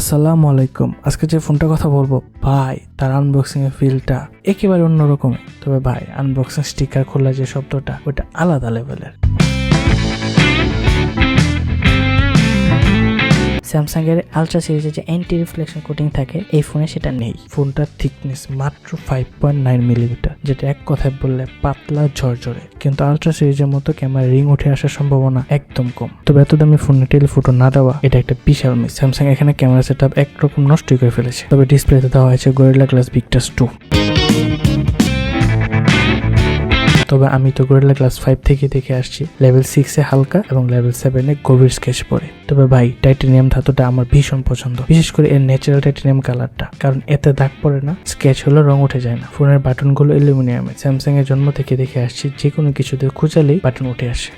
আসসালামু আলাইকুম। আজকে যে ফোনটার কথা বলব, ভাই, তার আনবক্সিং এর ফিলটা একেবারে অন্যরকম তবে ভাই আনবক্সিং স্টিকার খোলা যে শব্দটা, ওটা আলাদা লেভেলের স্যামসাং এর আলট্রা সিরিজে যে অ্যান্টি রিফ্লেকশন কোটিং থাকে, এই ফোনে সেটা নেই। ফোনটার থিকনেস মাত্র ফাইভ পয়েন্ট নাইন মিলিমিটার যেটা এক কথায় বললে পাতলা ঝরঝরে। কিন্তু আলট্রা সিরিজের মতো ক্যামেরা রিং উঠে আসার সম্ভাবনা একদম কম। তবে এত দামি ফোনে টেলি টেলিফোটো না দেওয়া, এটা একটা বিশাল মিস স্যামসাং এখানে ক্যামেরা সেট আপ একরকম নষ্টই করে ফেলেছে। তবে ডিসপ্লেতে দেওয়া হয়েছে গরিলা গ্লাস ভিক্টাস টু তবে আমি তো গোরেলা ক্লাস ফাইভ থেকে দেখে আসছি। লেভেল সিক্সে হালকা এবং লেভেল সেভেনে গভীর স্কেচ পড়ে। তবে ভাই টাইটেনিয়াম ধাতুটা আমার ভীষণ পছন্দ। বিশেষ করে এর ন্যাচারাল টাইটেনিয়াম কালারটা কারণ এতে দাগ পড়ে না স্কেচ হলো রং উঠে যায় না। ফোনের বাটনগুলো অ্যালুমিনিয়ামের স্যামসাং এর জন্ম থেকে দেখে আসছি যে কোনো কিছুতে খুঁজালেই বাটন উঠে আসে।